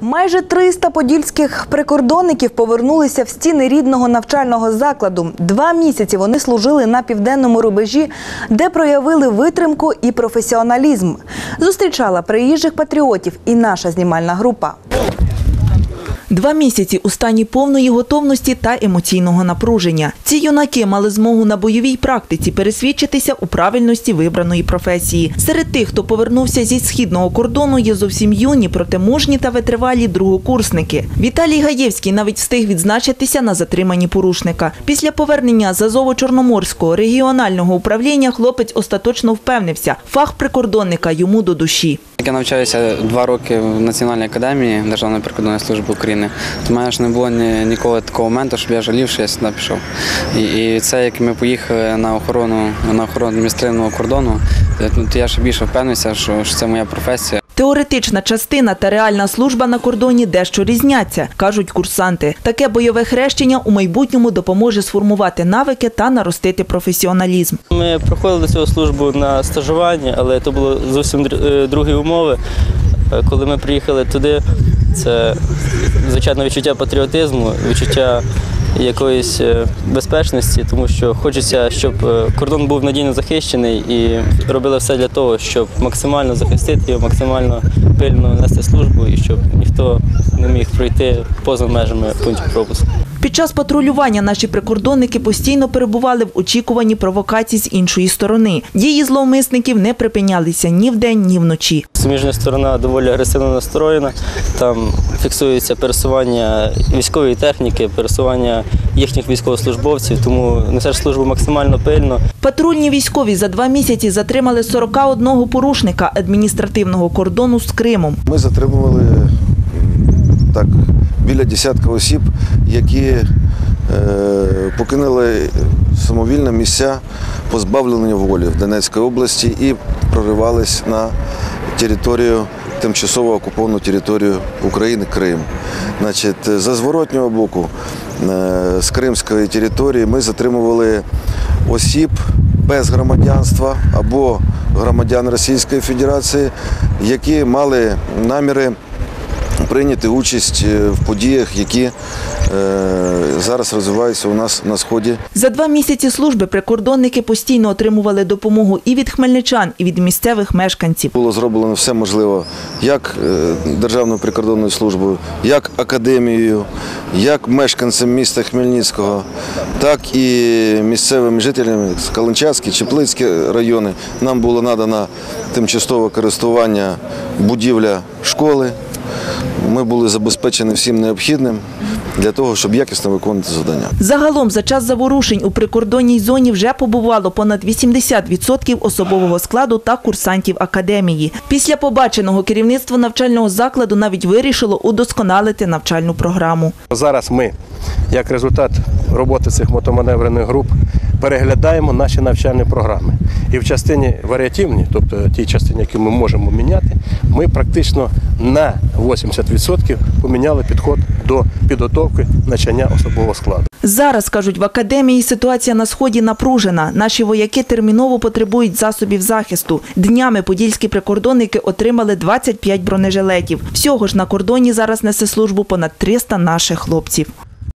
Майже 300 подільських прикордонників повернулися в стіни рідного навчального закладу. Два місяці вони служили на південному рубежі, де проявили витримку і професіоналізм. Зустрічала приїжджих патріотів і наша знімальна група. Два місяці у стані повної готовності та емоційного напруження. Ці юнаки мали змогу на бойовій практиці пересвідчитися у правильності вибраної професії. Серед тих, хто повернувся зі східного кордону, є зовсім юні, проте мужні та витривалі другокурсники. Віталій Гаєвський навіть встиг відзначитися на затриманні порушника. Після повернення з Азово-Чорноморського регіонального управління хлопець остаточно впевнився, фах прикордонника йому до душі. Я навчаюся два роки в Національній академії Державної прикордонної служби України. То в мене ж не було ні, ніколи такого моменту, щоб я жалів, що я сюди пішов. І, і це як ми поїхали на охорону на охорону адміністративного кордону, ну, то я ще більше впевнився, що, що це моя професія. Теоретична частина та реальна служба на кордоні дещо різняться, кажуть курсанти. Таке бойове хрещення у майбутньому допоможе сформувати навики та наростити професіоналізм. Ми проходили цю службу на стажуванні, але це було зовсім е, другі умови. Е, Коли ми приїхали туди, це звичайно відчуття патріотизму, відчуття якоїсь е, безпечності, тому що хочеться, щоб е, кордон був надійно захищений і робили все для того, щоб максимально захистити його, максимально пильно нести службу і щоб ніхто не міг пройти поза межами пунктів пропуску. Під час патрулювання наші прикордонники постійно перебували в очікуванні провокацій з іншої сторони. Дії зловмисників не припинялися ні вдень, ні вночі. Суміжна сторона доволі агресивно настроєна. Там фіксується пересування військової техніки, пересування їхніх військовослужбовців, тому несеш службу максимально пильно. Патрульні військові за два місяці затримали 41 порушника адміністративного кордону з Кримом. Ми затримували так біля десятка осіб, які е, покинули самовільно місця позбавлення волі в Донецькій області і проривались на територію, тимчасово окуповану територію України Крим. Значить, за зворотнього боку е, з Кримської території ми затримували осіб без громадянства або громадян Російської Федерації, які мали наміри прийняти участь е, в подіях, які е, зараз розвиваються у нас на сході За два місяці служби прикордонники постійно отримували допомогу і від хмельничан, і від місцевих мешканців. було зроблено все можливе, як е, Державною прикордонною службою, як академією, як мешканцям міста Хмельницького, так і місцевими жителями з Калинчацькі, Чеплицькі райони. Нам було надано тимчасове користування будівля школи. Ми були забезпечені всім необхідним для того, щоб якісно виконувати завдання. Загалом за час заворушень у прикордонній зоні вже побувало понад 80% особового складу та курсантів академії. Після побаченого керівництво навчального закладу навіть вирішило удосконалити навчальну програму. Зараз ми, як результат роботи цих мотоманеврених груп, переглядаємо наші навчальні програми. І в частині варіативній, тобто тій частині, яку ми можемо міняти, ми практично на 80% поміняли підход до підготовки навчання особового складу. Зараз, кажуть, в академії ситуація на сході напружена. Наші вояки терміново потребують засобів захисту. Днями подільські прикордонники отримали 25 бронежилетів. Всього ж на кордоні зараз несе службу понад 300 наших хлопців.